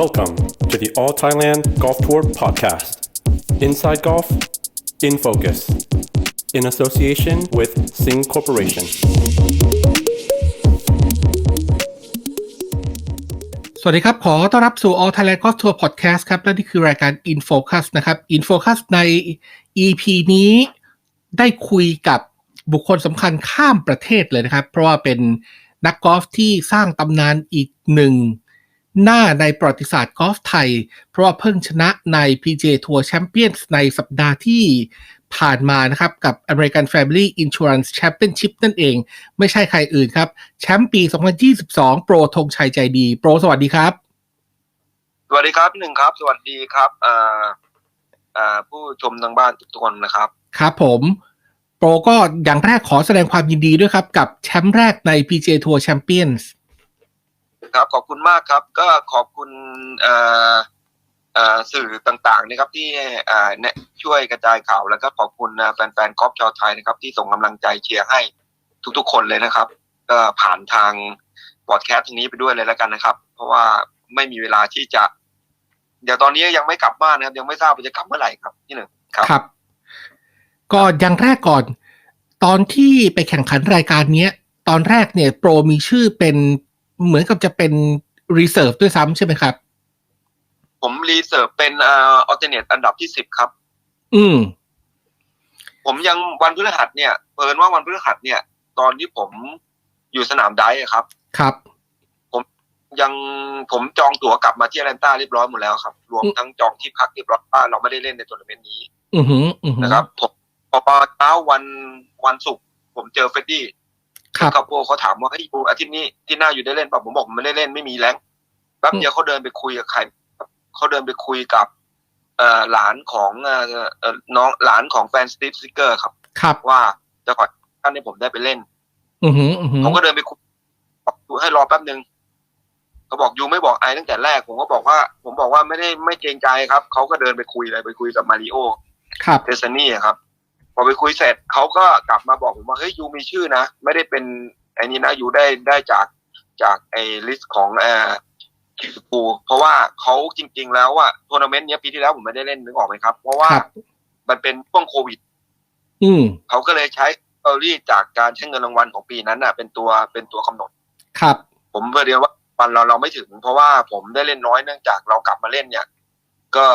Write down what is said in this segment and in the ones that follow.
Welcome to the All Thailand Golf Tour podcast. Inside Golf, in focus, in association with Sing Corporation. สวัสดีครับ ขอต้อนรับสู่ All Thailand Golf Tour Podcast ครับ และนี่คือรายการ In Focus นะครับ In Focus ใน EP นี้ได้คุยกับบุคคลสำคัญข้ามประเทศเลยนะครับ เพราะว่าเป็นนักกอล์ฟที่สร้างตำนานอีกหนึ่ง หน้าในประวัติศาสตร์กอล์ฟไทย เพราะว่าเพิ่งชนะใน PGA Tour Champions ในสัปดาห์ที่ผ่านมานะครับกับ American Family Insurance Championship นั่นเอง ไม่ใช่ใครอื่นครับ แชมป์ปี 2022 โปรธงชัยใจดี โปรสวัสดีครับ สวัสดีครับพี่หนึ่งครับ สวัสดีครับอ่าอ่าผู้ชมทางบ้านทุกๆคนนะครับ ครับผมโปรก็อย่างแรกขอแสดงความยินดีด้วยครับ กับแชมป์แรกใน PGA Tour Champions ครับ ครับ ขอบคุณมากครับ ก็ขอบคุณอ่าอ่าสื่อต่างๆนะครับที่อ่าเนี่ยช่วยกระจายข่าวแล้วก็ขอบคุณแฟนๆกอล์ฟชาวไทยนะครับ ที่ส่งกำลังใจเชียร์ให้ทุกๆคนเลยนะครับ ก็ผ่านทางบอดแคสต์ทางนี้ไปด้วยเลยแล้วกันนะครับ เพราะว่าไม่มีเวลาที่จะ เดี๋ยวตอนนี้ยังไม่กลับบ้านนะครับ ยังไม่ทราบว่าจะกลับเมื่อไหร่ครับพี่หนึ่งครับครับ ก็อย่างแรกก่อน ตอนที่ไปแข่งขันรายการเนี้ย ตอนแรกเนี่ยโปรมีชื่อเป็น เหมือนกับจะเป็น reserve ด้วยซ้ำใช่ไหมครับ ผมรีเสิร์ฟเป็นอ่าอัลเทเนตอันดับที่สิบครับ อืม ผมยังวันพฤหัสเนี่ยเปิดว่าวันพฤหัสเนี่ย ตอนที่ผมอยู่สนามไดฟ์อะครับ ครับยังผมจองตั๋วกลับมาที่แอตแลนตาเรียบร้อยหมดแล้วครับ รวมอืมทั้งจองที่พักเรียบร้อยว่าเราไม่ได้เล่นในทัวร์นาเมนต์นี้ อือหืออือหือนะครับผมพอเช้าวันวันศุกร์ผมเจอเฟรดดี้ ครับคาโปเขาถามว่าเฮ้ยยูอาทิตย์นี้ที่หน้าอยู่ได้เล่นป่ะผมบอกผมไม่ได้เล่นไม่มีแรงแป๊บเดียวเขาเดินไปคุยกับใครเขาเดินไปคุยกับเอ่อหลานของเอ่อเอ่อน้องหลานของแฟนสตีฟซิกเกอร์ครับครับว่าจะขอท่านให้ผมได้ไปเล่น อือหืออือหือผมก็เดินไปคุยบอกยูให้รอแป๊บหนึ่งเขาบอกยูไม่บอกไอตั้งแต่แรกผมก็บอกว่า ผมบอกว่าไม่ได้ไม่เกรงใจครับเขาก็เดินไปคุยเลยไปคุยกับมาริโอครับเทสนี่อะครับ พอไปคุยเสร็จเขาก็กลับมาบอกผมว่าเฮ้ยยูมีชื่อนะ ไม่ได้เป็นไอ้นี่นะยูได้ได้จากจากไอ้ลิสต์ของเอ่อคิสปูเพราะว่าเขาจริง ๆ แล้วว่าทัวร์นาเมนต์เนี้ยปีที่แล้วผมไม่ได้เล่นนึกออกไหมครับ เพราะว่าครับ มันเป็นช่วงโควิด อืม เขาก็เลยใช้เออรี่จากการใช้เงินรางวัลของปีนั้นน่ะ เป็นตัวเป็นตัวกำหนด ครับ ผมเรียนว่าวันเราเราไม่ถึง เพราะว่าผมได้เล่นน้อยเนื่องจากเรากลับมาเล่นเนี่ย ก็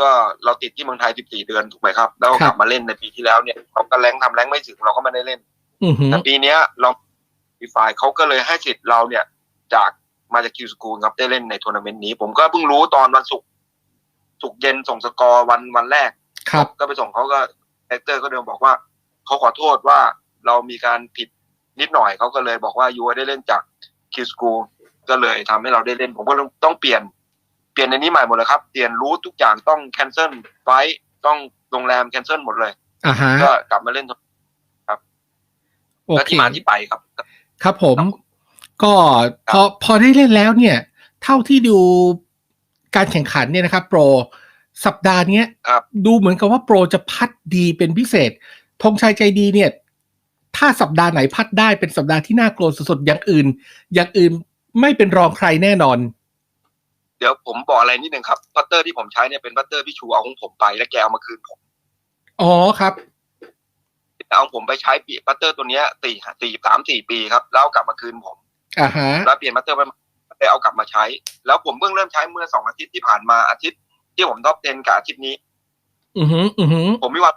ก็เราติดที่เมืองไทย 14 เดือนถูกไหมครับ แล้วครับกลับมาเล่นในปีที่แล้วเนี่ยเราก็แรงทำแรงไม่ถึงเราก็ไม่ได้เล่นอือหือแต่ปีเนี้ยเราดีไฟเขาก็เลยให้สิทธิ์เราเนี่ย จากมาจากคิวสกูลครับได้เล่นในทัวร์นาเมนต์นี้ ผมก็เพิ่งรู้ตอนวันศุกร์ศุกร์เย็นส่งสกอร์วันวันแรกครับ ก็ไปส่งเขาก็แอคเตอร์ก็เดินบอกว่าเขาขอโทษว่าเรามีการผิดนิดหน่อยเขาก็เลยบอกว่ายูได้เล่นจากคิวสกูลก็เลยทำให้เราได้เล่น ผมก็ต้องเปลี่ยน เปลี่ยนในนี้ใหม่หมดเลยครับ เปลี่ยนรูททุกอย่างต้องแคนเซิลไฟล์ต้องโรงแรมแคนเซิลหมดเลยอ่าฮะก็กลับมาเล่นโอและเคที่มาที่ไปครับ ครับผมครับก็พอพอได้เล่นแล้วเนี่ย เท่าที่ดูการแข่งขันเนี่ยนะครับ โปรสัปดาห์เนี้ยครับดูเหมือนกับว่าโปรจะพัดดีเป็นพิเศษธงชัยใจดีเนี่ย ถ้าสัปดาห์ไหนพัดได้เป็นสัปดาห์ที่น่ากลัวสุดๆอย่างอื่น อย่างอื่นไม่เป็นรองใครแน่นอนเดี๋ยวผมบอกอะไรนิดนึงครับพัตเตอร์ที่ผมใช้เนี่ยเป็นพัตเตอร์พี่ชูเอาของผมไปแล้วแกเอามาคืนผมอ๋อครับเอาผมไปใช้ปีพัตเตอร์ตัวเนี้ยสี่สี่สามสี่ปีครับแล้วเอากลับมาคืนผมอ่าฮะแล้วเปลี่ยนพัตเตอร์ไปไปเอากลับมาใช้ แล้วผมเพิ่งเริ่มใช้เมื่อสองอาทิตย์ที่ผ่านมาอาทิตย์ ที่ผมท็อปเทนกับอาทิตย์นี้ อือหือ อือหือ ผมมีวัน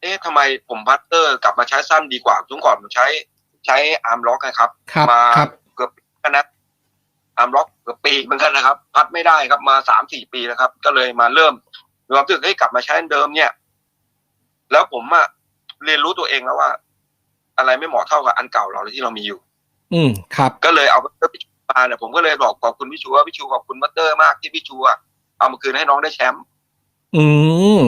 เอ๊ะทำไมผมพัตเตอร์กลับมาใช้สั้นดีกว่าทุกก่อนผมใช้ ใช้อาร์มล็อกนะครับครับมาครับเกือบปีแล้วนะ อาร์มล็อกเกือบปีเหมือนกันนะครับ พัดไม่ได้ครับมาสามสี่ปีแล้วครับ ก็เลยมาเริ่มมีความรู้สึกให้ยกลับมาใช้อันเดิมเนี่ย แล้วผมอะเรียนรู้ตัวเองแล้วว่า อะไรไม่เหมาะเท่ากับอันเก่าเราเลยที่เรามีอยู่ อืมครับ ก็เลยเอาพัตเตอร์พี่ชูมาเนี่ยผมก็เลยบอกขอบคุณพี่ชูว่าพี่ชูขอบคุณพัตเตอร์มากที่พี่ชูอะเอามาคืนให้น้องได้แชมป์อืม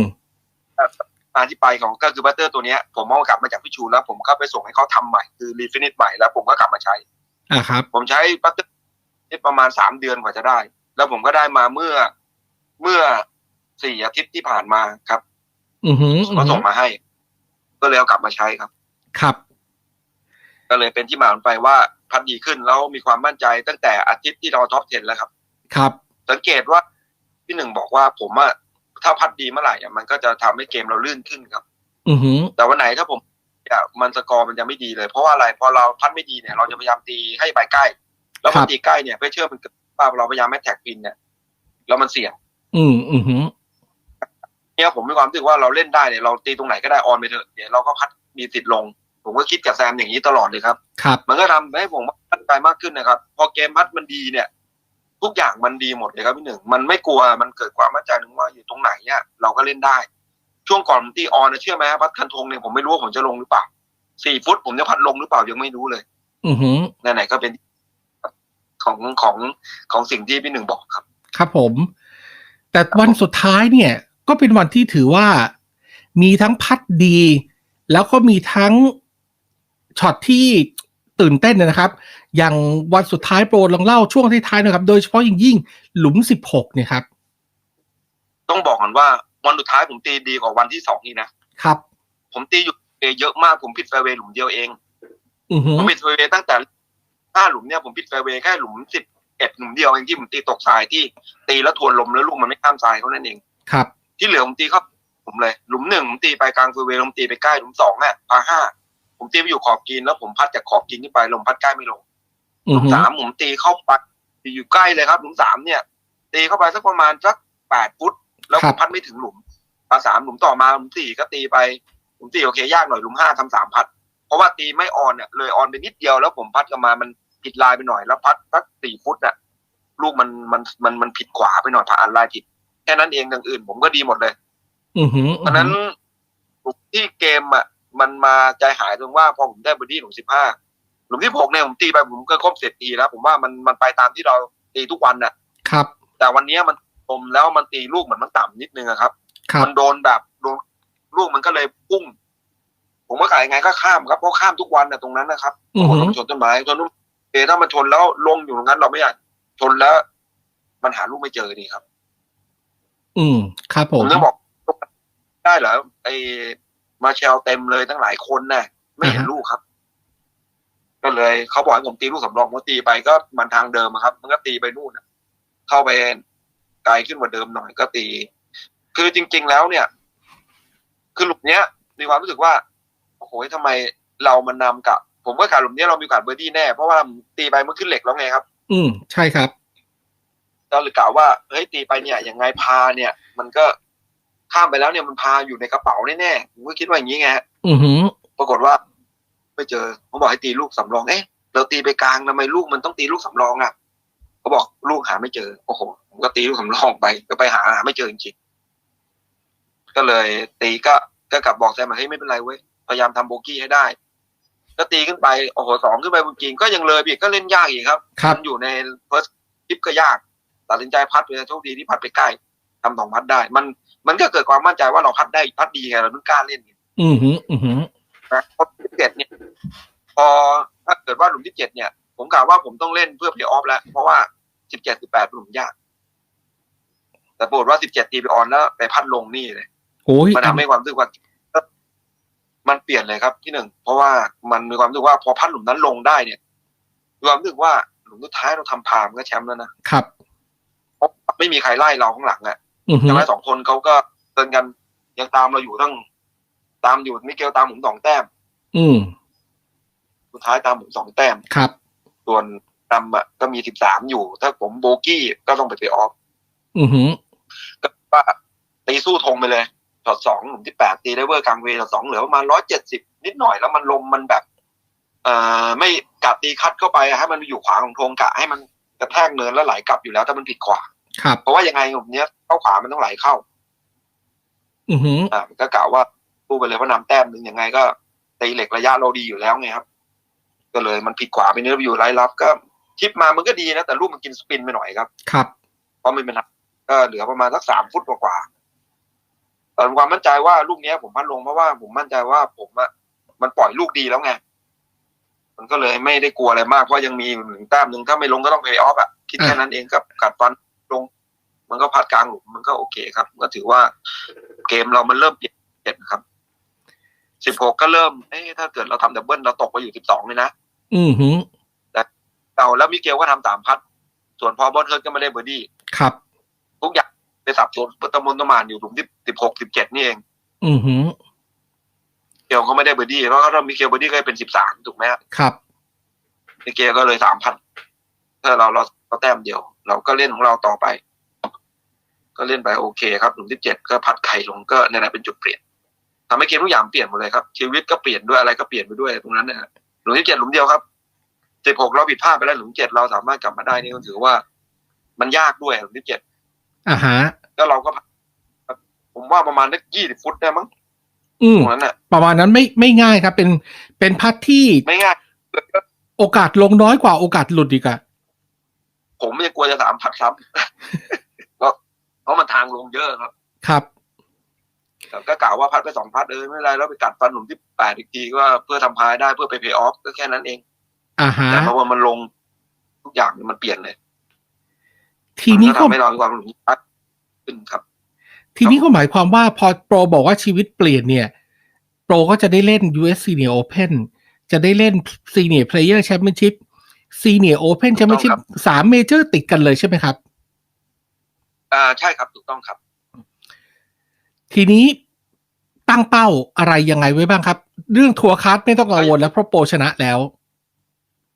มาที่ไปของก็คือพัตเตอร์ตัวเนี้ย ผมเอากลับมาจากพี่ชูแล้ว ผมก็ไปส่งให้เขาทำใหม่คือรีฟินิชใหม่แล้วผมก็กลับมาใช้อ่าครับ ผมใช้พัตเตอร์ ประมาณสามเดือนกว่าจะได้ แล้วผมก็ได้มาเมื่อเมื่อสี่อาทิตย์ที่ผ่านมาครับ อือหืออือเขาหืส่องมาให้ ก็เลยเอากลับมาใช้ครับ ครับ ก็เลยเป็นที่มาของไปว่าพัดดีขึ้นแล้วมีความมั่นใจตั้งแต่อาทิตย์ที่เราท็อป10แล้วครับ ครับ สังเกตว่าพี่หนึ่งบอกว่าผมอะถ้าพัดดีเมื่อไหร่อะมันก็จะทำให้เกมเราลื่นขึ้นครับ อือหือ แต่วันไหนถ้าผมอะมันสกอร์มันจะไม่ดีเลย เพราะว่าอะไรพอเราพัดไม่ดีเนี่ย เราจะพยายามตีให้ไปใกล้ แล้วพอตีใกล้เนี่ยเพื่อเชื่อมันเกิดว่าเราพยายามไม่แท็กพินเนี่ยแล้วมันเสี่ยง อืมอือหือเนี่ยผมมีความรู้สึกว่าเราเล่นได้เนี่ยเราตีตรงไหนก็ได้ออนไปเถอะเดี๋ยวเราก็พัดมีสิทธิ์ลง ผมก็คิดกับแซมอย่างนี้ตลอดเลยครับครับ มันก็ทำให้ผมมั่นใจมากขึ้นนะครับ พอเกมพัดมันดีเนี่ย ทุกอย่างมันดีหมดเลยครับพี่หนึ่งมันไม่กลัวมันเกิดความมั่นใจหนึ่งว่าอยู่ตรงไหนเนี่ยเราก็เล่นได้ช่วงก่อนผมตีออนนะเชื่อไหมพัดคันธงเนี่ยผมไม่รู้ว่าผมจะลงหรือเปล่าสี่ฟุตผมจะพัดลงหรือเปล่ายังไม่รู้เลย อือหือไหนๆก็เป็น ของของของสิ่งที่พี่หนึ่งบอกครับ ครับผม แต่วันสุดท้ายเนี่ย ก็เป็นวันที่ถือว่ามีทั้งพัดดี แล้วก็มีทั้งช็อตที่ตื่นเต้นนะครับ อย่างวันสุดท้ายโปรลองเล่าช่วงท้ายๆหนะครับ โดยเฉพาะอย่างยิ่งหลุมสิบหกเนี่ยครับ ต้องบอกก่อนว่าวันสุดท้ายผมตีดีกว่าวันที่สองนี่นะครับ ผมตีอยู่เยอะมากผมผิดแฟร์เวย์หลุมเดียวเอง อือหือผมปิดแฟร์เวย์ตั้งแต่ ห้าหลุมเนี่ยผมปิดแฟร์เวย์แค่หลุมสิบเอ็ดหลุมเดียวเองที่ผมตีตกทรายที่ตีแล้วทวนลมแล้วลูกมันไม่ข้ามทรายเท่านั้นเองครับ ที่เหลือผมตีเข้าผมเลยหลุมหนึ่งผมตีไปกลางแฟร์เวย์ผมตีไปใกล้หลุมสองอะพาห้าผมตีไปอยู่ขอบกินแล้วผมพัดจากขอบกินขึ้นไปลมพัดใกล้ไม่ลงหอืลุอมหือสามผมตีเข้าไปอยู่ใกล้เลยครับ หลุมสามเนี่ย ตีเข้าไปสักประมาณสักแปดฟุต แล้วผมพัดไม่ถึงหลุมพาสามหลุมต่อมาหลุมสี่ก็ตีไปหลุมสี่โอเคยากหน่อยหลุมห้าทำสามพัด เพราะว่าตีไม่ออนเนี่ยเลยออนไปนิดเดียวแล้วผมพัดกลับมามัน ผิดลายไปหน่อยแล้วพัดสักสี่ฟุตน่ะลูกมันมันมันมันผิดขวาไปหน่อยผ่านลายผิด แค่นั้นเองอย่างอื่น ผมก็ดีหมดเลย อือหือเพราะฉะนั้นหลุมที่เกมอะมันมาใจหายตรงว่าพอผมได้บอดี้หลุมสิบห้าหลุมที่หกเนี่ยผมตีไปผมก็ครบเสร็จตีแล้ว ผมว่ามันมันไปตามที่เราตีทุกวันน่ะ ครับ แต่วันเนี้ยมันคมแล้วมันตีลูกเหมือนมันต่ำนิดนึงอะครับครับ มันโดนแบบโดนลูกมันก็เลยพุ่ง ผมก็ขายยังไงก็ข้ามครับเพราะข้ามทุกวันนะตรงนั้นนะครับอือหือชนต้นไม้ชนต้น เอถ้ามันชนแล้วลงอยู่ตรงนั้น เราไม่อยากชนแล้ว มันหาลูกไม่เจอดีครับ อืม ครับผผมมต้องบอกได้เหรอไอ้มาเชลเต็มเลยตั้งหลายคนน่ะ ไม่เห็นอ่าฮะลูกครับ ก็เลยเขาบอกให้ผมตีลูกสำรองผมตีไปก็มันทางเดิมอะครับ มันก็ตีไปนู่นน่ะเข้าไปไกลขึ้นกว่าเดิมหน่อยก็ตี คือจริง ๆ แล้วเนี่ย คือหลุมเนี้ยมีความรู้สึกว่าโอ้โหทำไมเรามันนำกับ ผมก็ขาดหลุมเนี้ยเรามีโอกาสเบอร์ดี้แน่ เพราะว่าตีไปมันขึ้นเหล็กแล้วไงครับ อืมใช่ครับเราเลยกล่าวว่าเฮ้ยตีไปเนี่ยยังไงพาเนี่ย มันก็ข้ามไปแล้วเนี่ยมันพาอยู่ในกระเป๋าแน่ๆผมก็คิดว่าอย่างนี้ไงฮะอือหือปรากฏว่า ไม่เจอผมบอกให้ตีลูกสำรองเอ๊ะเราตีไปกลางทำไมลูกมันต้องตีลูกสำรองอะเขาบอกลูกหาไม่เจอโอ้โหผมก็ตีลูกสำรองไปก็ไปหาหาไม่เจอจริงๆก็เลยตีก็ก็กลับบอกแซมว่าเฮ้ยไม่เป็นไรเว้ยพยายามทำโบกี้ให้ได้ ก็ตีขึ้นไปโอ้โหสองขึ้นไปบนกรีนก็ยังเลยไปอีกก็เล่นยากอีกครับครับ มันอยู่ในเฟิร์สทิปก็ยาก ตัดสินใจพัดไปโชคดีที่พัดไปใกล้ทำสองพัดได้ มันมันก็เกิดความมั่นใจว่าเราพัดได้พัดดีไงเราต้องกล้าเล่นไงอือหือ อือหือนะพอที่เจ็ดเนี่ยพอถ้าเกิดว่าหลุมที่เจ็ดเนี่ย ผมกล่าวว่าผมต้องเล่นเพื่อเพลย์ออฟแล้ว เพราะว่าสิบเจ็ดสิบแปดหลุมยาก แต่ปรากฏว่าสิบเจ็ดตีไปออนแล้วไปพัดลงนี่เลยโอ้ยมันทำให้ความรู้สึกว่า มันเปลี่ยนเลยครับที่หนึ่งเพราะว่ามันมีความรู้สึกว่าพอพัดหลุมนั้นลงได้เนี่ยมีความรู้สึกว่าหลุมสุดท้ายเราทำพามก็แชมป์แล้วนะครับเพราะไม่มีใครไล่เราข้างหลังอะอือหืใช่อไหมสองคนเขาก็เดินกันยังตามเราอยู่ตั้ง ตามอยู่มิเกลตามผมสองแต้ม อืมสุดท้ายตามผมสองแต้มครับ ส่วนนำอะก็มีสิบสามอยู่ ถ้าผมโบกี้ก็ต้องไปเพลย์ออฟ อือหือก็ว่าตีสู้ธงไปเลย ช็อตสองหลุมที่แปดตีได้เวอร์กลางเวย์ช็อตสองเหลือประมาณร้อยเจ็ดสิบนิดหน่อยแล้วมันลมมันแบบ เอ่อไม่กะตีคัดเข้าไปให้มันอยู่ขวาของธงกะให้มันกระแทกเนินแล้วไหลกลับอยู่แล้วถ้ามันผิดขวาครับเพราะว่ายังไงหลุมเนี้ยเข้าขวามันต้องไหลเข้า อือหืออ่าก็กล่าวว่าพูดไปเลยว่านำแต้มหนึ่งยังไงก็ตีเหล็กระยะเราดีอยู่แล้วไงครับ ก็เลยมันผิดขวาไปเนื้อไปอยู่ไร้รับ ก็ชิปมามันก็ดีนะแต่ลูกมันกินสปินไปหน่อยครับ ครับเพราะมันเป็นก็เหลือประมาณสักสามฟุตกว่าๆ แต่ความมั่นใจว่าลูกเนี้ย ผมพัดลงเพราะว่าผมมั่นใจว่าผมอะมันปล่อยลูกดีแล้วไงมันก็เลยไม่ได้กลัวอะไรมากเพราะยังมีหนึ่งแต้มหนึ่งถ้าไม่ลงก็ต้องเพย์ออฟอะคิดแค่นั้นเองกับกัดฟันลง มันก็พัดกลางหลุมมันก็โอเคครับ ก็ถือว่าเกมเรามันเริ่มเปลี่ยนเปลี่ยนครับสิบหกก็เริ่มเอ๊ะถ้าเกิดเราทำดับเบิลเราตกไปอยู่สิบสองเลยนะอือหือเราแล้วมิเกลก็ทำสามพัด ส่วนพอบอลเทิร์นก็ไม่ได้เบอร์ดี้ครับ ทุกอย่างไปสับสนตะมนตะมานอยู่หลุมที่ สิบหกสิบเจ็ดนี่เอง อือหือเกลเขาไม่ได้เบอร์ดี้เพราะถ้ามีเกลเบอร์ดี้ก็เป็นสิบสามถูกไหมฮะครับมิเกลก็เลยสามพันถ้าเราเราเราแต้มเดียว เราก็เล่นของเราต่อไป ก็เล่นไปโอเคครับหลุมที่เจ็ดก็พัดไข่ลงก็นั่นแหละเป็นจุดเปลี่ยนทำให้เกมทุกอย่างเปลี่ยนหมดเลยครับ ชีวิตก็เปลี่ยนด้วยอะไรก็เปลี่ยนไปด้วยตรงนั้นนะฮะหลุมที่เจ็ดหลุมเดียวครับสิบหกเราผิดพลาดไปแล้วหลุมเจ็ดเราสามารถกลับมาได้นี่ก็ถือว่า มันยากด้วยหลุมที่เจ็ดอ่าฮะแล้วเราก็ ผมว่าประมาณนักยี่สิบฟุตได้มั้งอืมตรงนั้นน่ะ ประมาณนั้นไม่ไม่ง่ายครับ เป็นเป็นพัดที่ไม่ง่ายโอกาสลงน้อยกว่าโอกาสหลุดอีกอะผมยังกลัวจะสามพัดซ้ำ ก็เพราะมันทางลงเยอะครับ ครับ ก็กล่าวว่าพัดไปสองพัดเออไม่เป็นไรแล้วไปกัดฟันหนุ่มที่แปดอีกทีว่าเพื่อทำพายได้เพื่อไปเพย์ออฟก็แค่นั้นเอง อ่าฮะแต่เพราะว่ามันลงทุกอย่างมันเปลี่ยนเลยทีนี้มัก็ทำให้เรามีความหนุ่มพัดขึ้นครับ ทีนี้ก็หมายความว่าพอโปรบอกว่าชีวิตเปลี่ยนเนี่ย โปรก็จะได้เล่น US Senior Open จะได้เล่น Senior Player Championship Senior Open ถูกต้อง Championship ครับสามเมเจอร์ติดกันเลยใช่ไหมครับ อ่าใช่ครับถูกต้องครับ ทีนี้ตั้งเป้าอะไรยังไงไว้บ้างครับ เรื่องทัวร์คัสไม่ต้องกังวลแล้วเพราะโปรชนะแล้ว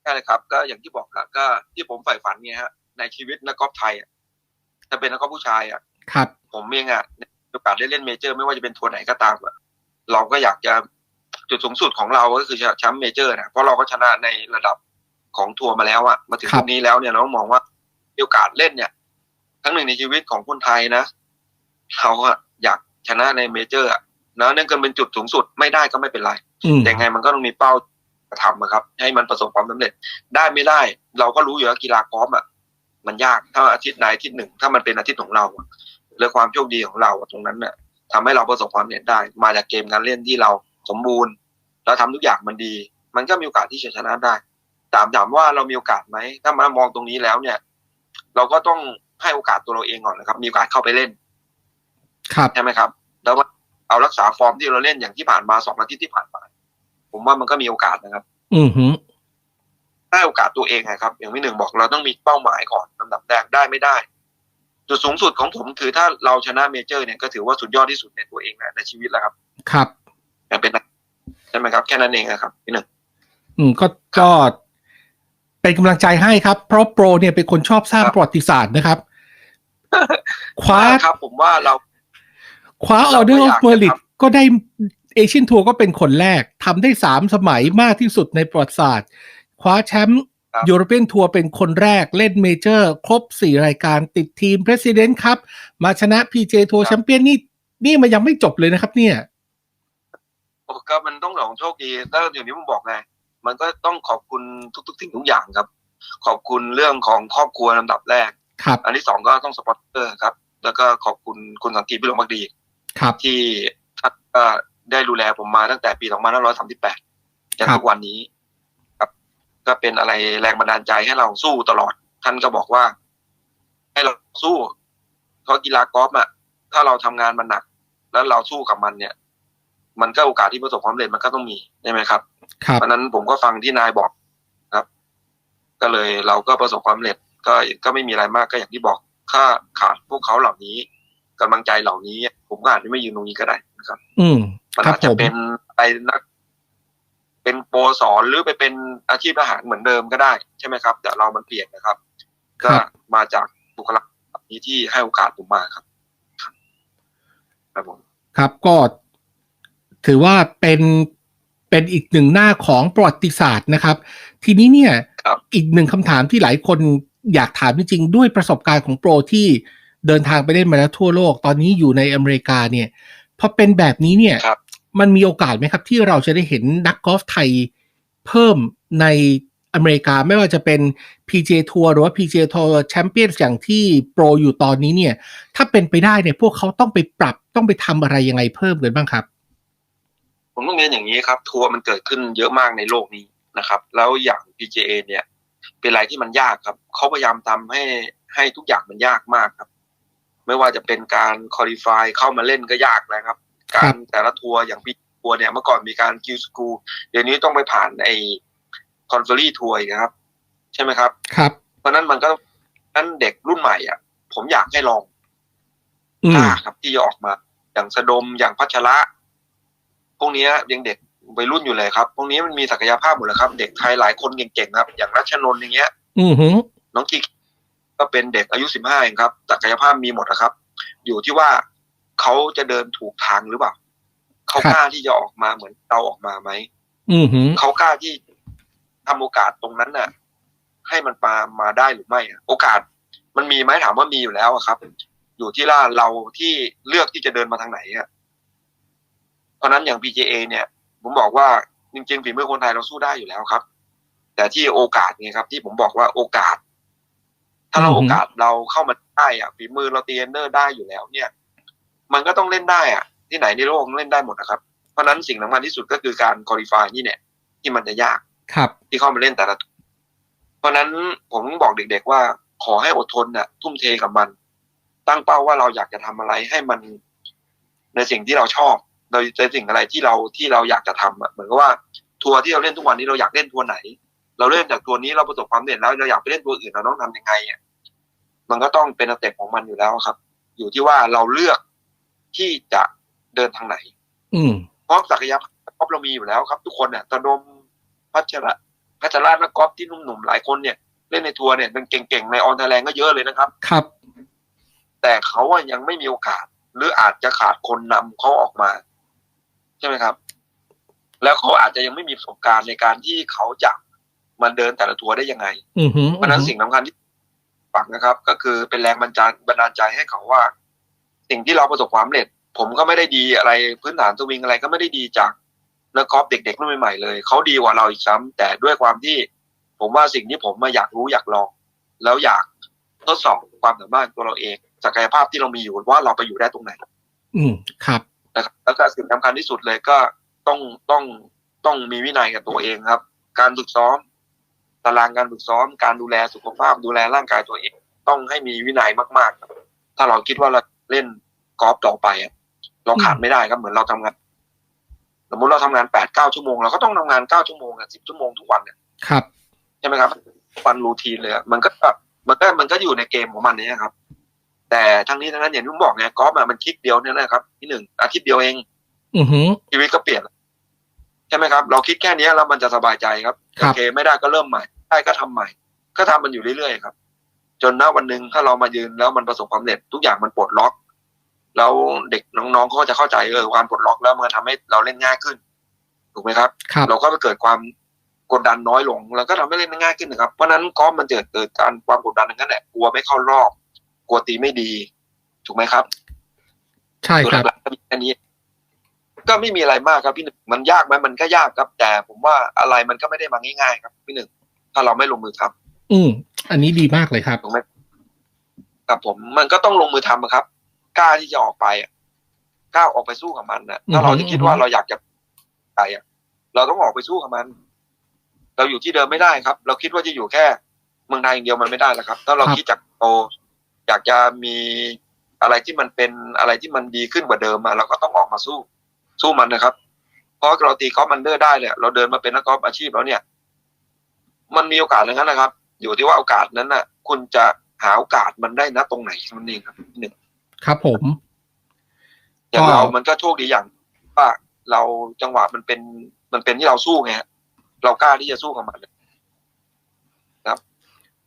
ใช่เลยครับ ก็อย่างที่บอกครับก็ที่ผมใฝ่ฝันไงฮะในชีวิตนักกอล์ฟไทยอะถ้าเป็นนักกอล์ฟผู้ชายอะ ครับ ผมเองอะมีโอกาสได้เล่นเมเจอร์ ไม่ว่าจะเป็นทัวร์ไหนก็ตามอะเราก็อยากจะจุดสูงสุดของเราก็คือแชมป์เมเจอร์นะเพราะเราก็ชนะในระดับของทัวร์มาแล้วอะมาถึงครัตบรงนี้แล้วเนี่ยเราต้องมองว่ามีโอกาสเล่นเนี่ยครั้งหนึ่งในชีวิตของคนไทยนะเขาอะอยากชนะในเมเจอร์อะนะนั่นก็เป็นจุดสูงสุดไม่ได้ก็ไม่เป็นไรอืมแต่ยังไงมันก็ต้องมีเป้าจะทำอะครับ ให้มันประสบความสำเร็จ ได้ไม่ได้ เราก็รู้อยู่แล้วกีฬากอล์ฟอะมันยากถ้าอาทิตย์ไหนอาทิตย์หนึ่งถ้ามันเป็นอาทิตย์ของเรา อะเรื่องความโชคดีของเราอะตรงนั้นน่ะทำให้เราประสบความสำเร็จได้ มาจากเกมการเล่นที่เราสมบูรณ์เราทำทุกอย่างมันดี มันก็มีโอกาสที่จะชนะได้ถามถามว่าเรามีโอกาสไหมถ้ามามองตรงนี้แล้วเนี่ย เราก็ต้องให้โอกาสตัวเราเองก่อนนะครับ มีโอกาสเข้าไปเล่น ครับใช่ไหมครับ แล้วว่าเอารักษาฟอร์มที่เราเล่นอย่างที่ผ่านมาสองอาทิตย์ที่ผ่านมา ผมว่ามันก็มีโอกาสนะครับ อือหือให้โอกาสตัวเองนะครับ อย่างที่หนึ่งบอกเราต้องมีเป้าหมายก่อนลำดับแรกได้ไม่ได้ จุดสูงสุดของผมคือถ้าเราชนะเมเจอร์เนี่ยก็ถือว่าสุดยอดที่สุดในตัวเองนะในชีวิตแล้วครับ ครับอย่างเป็นใช่ไหมครับ แค่นั้นเองนะครับที่หนึ่งอืมก็ก็เป็นกำลังใจให้ครับ เพราะโปรเนี่ยเป็นคนชอบสร้างครับประวัติศาสตร์นะครับคว้าครับ ผมว่าเราคว้าอเราอก็เดอร์อออฟยากเมอร์ลิจะตก็ได้เอเชียนทัวร์ก็เป็นคนแรกทำได้สามสมัยมากที่สุดในประวัติศาสตร์ คว้าแชมป์ครับ ยูโรเปียนทัวร์เป็นคนแรกเล่นเมเจอร์ ครบสี่รายการติดทีม President ครับ มาชนะ PJ ทัวร์แชมเปี้ยนนี่ นี่มันยังไม่จบเลยนะครับ เนี่ยโอ้ก็มันต้องหลงโชคดีแล้วอย่างนี้ผมบอกไง มันก็ต้องขอบคุณทุกๆสิ่งทุกอย่างครับ ขอบคุณเรื่องของครอบครัวลำดับแรกครับอันที่สองก็ต้องสปอนเซอร์ครับ แล้วก็ขอบคุณคุณสังกีพิรมพักดี ครับ ที่ท่านก็ได้ดูแลผมมาตั้งแต่ปี 2538จนครับทุกวันนี้ครับ ก็เป็นอะไรแรงบันดาลใจให้เราสู้ตลอด ท่านก็บอกว่า ให้เราสู้เพราะกีฬากอล์ฟอะถ้าเราทำงานมันหนัก แล้วเราสู้กับมันเนี่ย มันก็โอกาสที่ประสบความสำเร็จมันก็ต้องมีใช่ไหมครับครับเพราะฉะนั้นผมก็ฟังที่นายบอกครับ ก็เลยเราก็ประสบความสำเร็จก็ก็ไม่มีอะไรมากก็อย่างที่บอกถ้าขาดพวกเขาเหล่านี้กำลังใจเหล่านี้ ผมก็อาจจะไม่ยืนตรงนี้ก็ได้นะครับ อืมมันครับอาจผจะมเป็นอะไรนัก เป็นโปรสอนหรือไปเป็นอาชีพทหารเหมือนเดิมก็ได้ใช่ไหมครับ แต่เรามันเปลี่ยนนะครับ ก็มาจากบุคลากรแบบนี้ที่ให้โอกาสผมมาครับครับ ครับผมครับก็ถือว่าเป็นเป็นอีกหนึ่งหน้าของประวัติศาสตร์นะครับ ทีนี้เนี่ยครับอีกหนึ่งคำถามที่หลายคนอยากถามจริงๆด้วยประสบการณ์ของโปรที่เดินทางไปเล่นมาแล้วทั่วโลก ตอนนี้อยู่ในอเมริกาเนี่ยพอเป็นแบบนี้เนี่ยครับ มันมีโอกาสไหมครับ ที่เราจะได้เห็นนักกอล์ฟไทยเพิ่มในอเมริกาไม่ว่าจะเป็น PJ ทัวร์หรือว่า PJ ทัวร์แชมเปี้ยนอย่างที่โปรอยู่ตอนนี้เนี่ย ถ้าเป็นไปได้เนี่ยพวกเขาต้องไปปรับต้องไปทำอะไรยังไงเพิ่มกันบ้างครับ ผมต้องเรียนอย่างนี้ครับ ทัวร์มันเกิดขึ้นเยอะมากในโลกนี้นะครับ แล้วอย่าง PGA เนี่ย เป็นอะไรที่มันยากครับเขาพยายามทำให้ให้ทุกอย่างมันยากมากครับ ไม่ว่าจะเป็นการคอลี่ฟายเข้ามาเล่นก็ยากนะครับ การบแต่ละทัวร์อย่างพี่ทัวร์เนี่ยเมื่อก่อนมีการคิวสกูเดี๋ยวนี้ต้องไปผ่านไอคอนเฟอรี่ทัวร์อีกนะครับ ใช่ไหมครับ ครับ เพราะฉะนั้นมันก็นั้นเด็กรุ่นใหม่อะ ผมอยากให้ลองอืกมล้าครับที่จะออกมา อย่างสะดมอย่างพัชระพวกเนี้ยยังเด็กวัยรุ่นอยู่เลยครับ พวกนี้มันมีศักยภาพหมดเลยครับ เด็กไทยหลายคนเก่งๆครับ อย่างรัชนนท์อย่างเงี้ย อืมหือน้องกิ๊กก็เป็นเด็กอายุสิบห้าเองครับศักยภาพมีหมดนะครับ อยู่ที่ว่า เขาจะเดินถูกทางหรือเปล่าเขากล้าที่จะออกมาเหมือนเราออกมาไหมอืมหือเขากล้าที่ทำโอกาสตรงนั้นน่ะ ให้มันมามาได้หรือไม่อะโอกาส มันมีไหมถามว่ามีอยู่แล้วอะครับ อยู่ที่ว่าเราที่เลือกที่จะเดินมาทางไหนอะเพราะฉะนั้นอย่าง PGA เนี่ย ผมบอกว่าจริงๆฝีมือคนไทยเราสู้ได้อยู่แล้วครับ แต่ที่โอกาสเนี่ยครับ ที่ผมบอกว่าโอกาส ถ้าเราอือฮึโอกาสเราเข้ามาได้อะฝีมือเราเตียนเนอร์ได้อยู่แล้ว เนี่ย มันก็ต้องเล่นได้อะที่ไหนในโลกเล่นได้หมดนะครับ เพราะฉะนั้นสิ่งสำคัญที่สุดก็คือการคอลี่ฟายนี่เนี่ย ที่มันจะยากครับ ที่เข้ามาเล่นแต่ละตัวเพราะฉะนั้นผมบอกเด็ก ๆ ว่าขอให้อดทนน่ะ ทุ่มเทกับมัน ตั้งเป้าว่าเราอยากจะทำอะไรให้มัน ในสิ่งที่เราชอบโดยในสิ่งอะไรที่เราที่เราอยากจะทำอะเหมือนกับว่าทัวร์ที่เราเล่นทุกวันนี้เราอยากเล่นทัวร์ไหน เราเล่นจากทัวร์นี้เราประสบความสำเร็จแล้วเราอยากไปเล่นทัวร์อื่นเราต้องทำยังไงอะมันก็ต้องเป็นสเต็ปของมันอยู่แล้วครับ อยู่ที่ว่าเราเลือก ที่จะเดินทางไหน อืมเพราะศักยภาพเรามีอยู่แล้วครับ ทุกคนเนี่ยตะดมพัชระพัชระและกอล์ฟที่หนุ่มๆหลายคนเนี่ย เล่นในทัวร์เนี่ยเป็นเก่งๆในออนไทยแลนด์ก็เยอะเลยนะครับ ครับ แต่เขาอะยังไม่มีโอกาส หรืออาจจะขาดคนนำเขาออกมา ใช่ไหมครับ แล้วเขาอาจจะยังไม่มีประสบการณ์ในการที่เขาจะมาเดินแต่ละทัวร์ได้ยังไง อืมหือเพราะฉะนั้นสิ่งสำคัญที่ฝังนะครับ ก็คือเป็นแรงบันดาลบันดาลใจให้เขาว่า สิ่งที่เราประสบความสำเร็จ ผมก็ไม่ได้ดีอะไรพื้นฐานสวิงอะไรก็ไม่ได้ดีจากนักกอล์ฟเด็กๆรุ่นใหม่ๆเลยเขาดีกว่าเราอีกซ้ำแต่ด้วยความที่ผมว่าสิ่งที่ผมมาอยากรู้อยากลอง แล้วอยากทดสอบความสามารถตัวเราเองศักยภาพที่เรามีอยู่ว่าเราไปอยู่ได้ตรงไหน อืมครับนะครับแล้วก็สิ่งสำคัญที่สุดเลยก็ต้องต้องต้องมีวินัยกับตัวเองครับ การฝึกซ้อม ตารางการฝึกซ้อม การดูแลสุขภาพดูแลร่างกายตัวเอง ต้องให้มีวินัยมากๆครับถ้าเราคิดว่าเรา เล่นกอล์ฟต่อไปอะเราขาดไม่ได้ครับเหมือนเราทำงานสมมติเราทำงานแปดเก้าชั่วโมงเราก็ต้องทำงานเก้าชั่วโมงอะสิบชั่วโมงทุกวันเนี่ยครับใช่ไหมครับวันรูทีนเลยอะมันก็มันก็มันก็อยู่ในเกมของมันเนี่ยครับ แต่ทั้งนี้ทั้งนั้นอย่างที่ผมบอกไงกอล์ฟอะมันคลิกเดียวเนี่ยนะครับที่หนึ่งอาทิตย์เดียวเอง อือหือชีวิตก็เปลี่ยนแล้วใช่ไหมครับ เราคิดแค่นี้แล้วมันจะสบายใจครับครับโอเคไม่ได้ก็เริ่มใหม่ ได้ก็ทำใหม่ ก็ทำมันอยู่เรื่อยๆครับ จนณวันหนึ่งถ้าเรามายืนแล้วมันประสบความสำเร็จทุกอย่างมันปลดล็อก แล้วเด็กน้องๆเขาก็จะเข้าใจเออความปลดล็อกแล้วมันทำให้เราเล่นง่ายขึ้นถูกไหมครับครับเราก็ไปเกิดความกดดันน้อยลง แล้วก็ทำให้เล่นได้ง่ายขึ้นนะครับ เพราะฉะนั้นกอล์ฟมันเกิดเกิดการความกดดันนั่นแหละกลัวไม่เข้ารอบกลัวตีไม่ดี ถูกไหมครับ ใช่ครับส่วนหลักๆก็มีแค่นี้ ก็ไม่มีอะไรมากครับพี่หนึ่งมันยากไหมมันก็ยากครับ แต่ผมว่าอะไรมันก็ไม่ได้มาง่ายๆ ครับ พี่หนึ่งถ้าเราไม่ลงมือทำอืม อันนี้ดีมากเลยครับถูกไหมครับผมมันก็ต้องลงมือทำอะครับ กล้าที่จะออกไปอะกล้าออกไปสู้กับมันนะถ้าเราจะคิดว่าเราอยากจะไปอะเราต้องออกไปสู้กับมัน เราอยู่ที่เดิมไม่ได้ครับ เราคิดว่าจะอยู่แค่เมืองไทยอย่างเดียวมันไม่ได้แล้วครับ ถ้าเราครับคิดจากโตอยากจะมีอะไรที่มันเป็นอะไรที่มันดีขึ้นกว่าเดิมมาเราก็ต้องออกมาสู้ สู้มันนะครับ เพราะเราตีกอล์ฟมันเดอร์ได้เนี่ยเราเดินมาเป็นนักกอล์ฟอาชีพแล้วเนี่ย มันมีโอกาสอย่างนั้นนะครับ อยู่ที่ว่าโอกาสนั้นน่ะ คุณจะหาโอกาสมันได้นะตรงไหนมันเองครับหนึ่งครับผม อย่างก็เรามันก็โชคดีอย่างว่าเราจังหวะมันเป็นมันเป็นที่เราสู้ไงฮะเรากล้าที่จะสู้กับมัน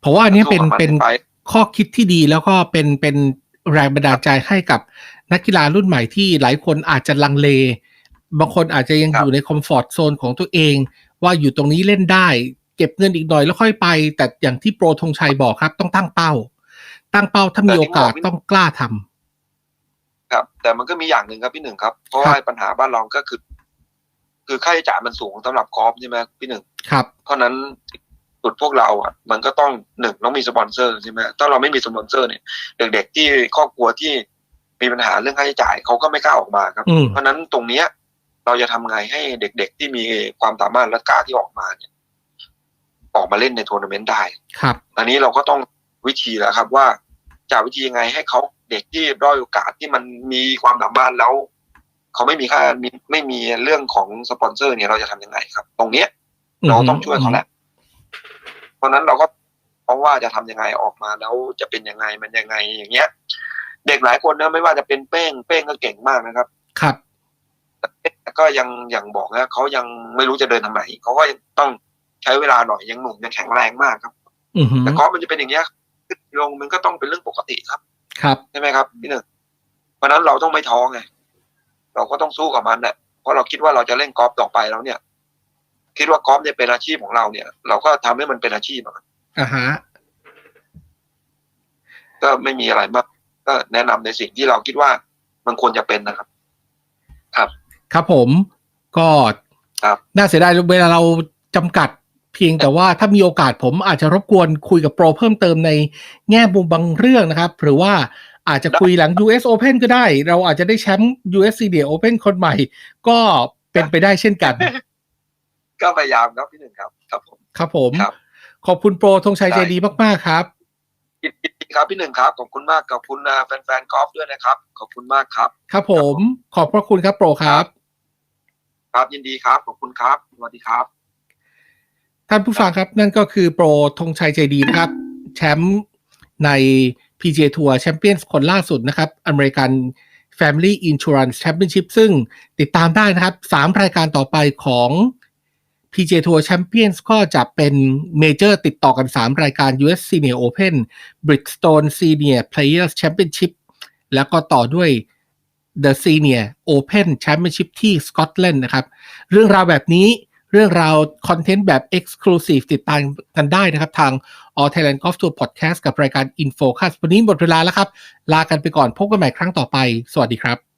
เพราะว่าอันนี้เป็นสู้กับมัเป็นไปข้อคิดที่ดีแล้วก็เป็นเป็นแรงบันดาลใจให้กับนักกีฬารุ่นใหม่ที่หลายคนอาจจะลังเล บางคนอาจจะยังครับอยู่ในคอมฟอร์ทโซนของตัวเอง ว่าอยู่ตรงนี้เล่นได้ เก็บเงินอีกหน่อยแล้วค่อยไป แต่อย่างที่โปรธงชัยบอกครับ ต้องตั้งเป้า ตั้งเป้าถ้ามีโอกาสต้องกล้าทำครับ แต่มันก็มีอย่างหนึ่งครับพี่หนึ่งครับ เพราะครับว่าปัญหาบ้านเราก็คือ คือค่าใช้จ่ายมันสูงสำหรับกอล์ฟใช่ไหมพี่หนึ่งครับ เพราะฉะนั้นสุดพวกเราอะมันก็ต้องหนึ่งต้องมีสปอนเซอร์ใช่ไหมถ้าเราไม่มีสปอนเซอร์เนี่ยเด็กๆที่ครอบครัวที่มีปัญหาเรื่องค่าใช้จ่ายเขาก็ไม่กล้าออกมาครับอืมเพราะฉะนั้นตรงเนี้ย เราจะทำไงให้เด็กๆที่มีความสามารถและกล้าที่ออกมาเนี่ย ออกมาเล่นในทัวร์นาเมนต์ได้ ครับ อันนี้เราก็ต้องวิธีแล้วครับว่าจะวิธียังไงให้เขาเด็กที่ด้อยโอกาสที่มันมีความสามารถแล้ว เขาไม่มีค่ามีไม่มีเรื่องของสปอนเซอร์เนี่ยเราจะทำยังไงครับ ตรงเนี้ยเราต้องช่วยเขาแหละเพราะฉะนั้นเราก็ราะว่าจะทำยังไงออกมาแล้วจะเป็นยังไงมันยังไงอย่างเงี้ย เด็กหลายคนนะไม่ว่าจะเป็นเป้งเป้งก็เก่งมากนะครับ ครับแต่ก็ยังยังบอกนะเขายังไม่รู้จะเดินทางไหนเขาก็ยังต้อง ใช้เวลาหน่อยยังหนุ่มยังแข็งแรงมากครับอือหือแต่กอล์ฟมันจะเป็นอย่างเงี้ยขึ้นลงมันก็ต้องเป็นเรื่องปกติครับ ครับใช่ไหมครับพี่หนึ่งเพราะฉะนั้นเราต้องไม่ท้อไงเราก็ต้องสู้กับมันแหละเพราะเราคิดว่าเราจะเล่นกอล์ฟต่อไปแล้วเนี่ย คิดว่ากอล์ฟเนี่ยเป็นอาชีพของเราเนี่ย เราก็ทำให้มันเป็นอาชีพอะครับอ่าฮะก็ไม่มีอะไรมากก็แนะนำในสิ่งที่เราคิดว่ามันควรจะเป็นนะครับ ครับผมก็ครับน่าเสียดายเวลาเราจำกัดเพียงแต่ว่าถ้ามีโอกาสผมอาจจะรบกวนคุยกับโปรเพิ่มเติมในแง่มุมบางเรื่องนะครับ หรือว่าอาจจะคุยหลัง US Open ก็ได้ เราอาจจะได้แชมป์ US c d Open คนใหม่ ก็เป็นไปได้เช่นกัน ก็พยายามครับพี่หนึ่งครับ ครับผมครับผมครับขอบคุณโปรธงชัยได้ใจดีมาก ๆ ครับยินดีครับพี่หนึ่งครับขอบคุณมากขอบคุณอ่าแฟนๆกอล์ฟด้วยนะครับ ขอบคุณมากครับ ครับผม ขอบพระคุณครับโปรครับ ครับยินดีครับขอบคุณครับสวัสดีครับ ท่านผู้ฟังครับนั่นก็คือโปรธงชัยใจดีนะครับแชมป์ใน PGA Tour Champions คนล่าสุดนะครับอเมริกัน Family Insurance Championship ซึ่งติดตามได้นะครับ3รายการต่อไปของ PGA Tour Champions ก็จะเป็นเมเจอร์ติดต่อกัน 3 รายการ US Senior Open Bridgestone Senior Players Championship แล้วก็ต่อด้วย The Senior Open Championship ที่สกอตแลนด์นะครับ เรื่องราวแบบนี้ เรื่องราวคอนเทนต์แบบ Exclusive ติดตามกันได้นะครับ ทาง All Thailand Golf Tour Podcast กับรายการ Infocus วันนี้หมดเวลาแล้วครับ ลากันไปก่อนพบกันใหม่ครั้งต่อไป สวัสดีครับ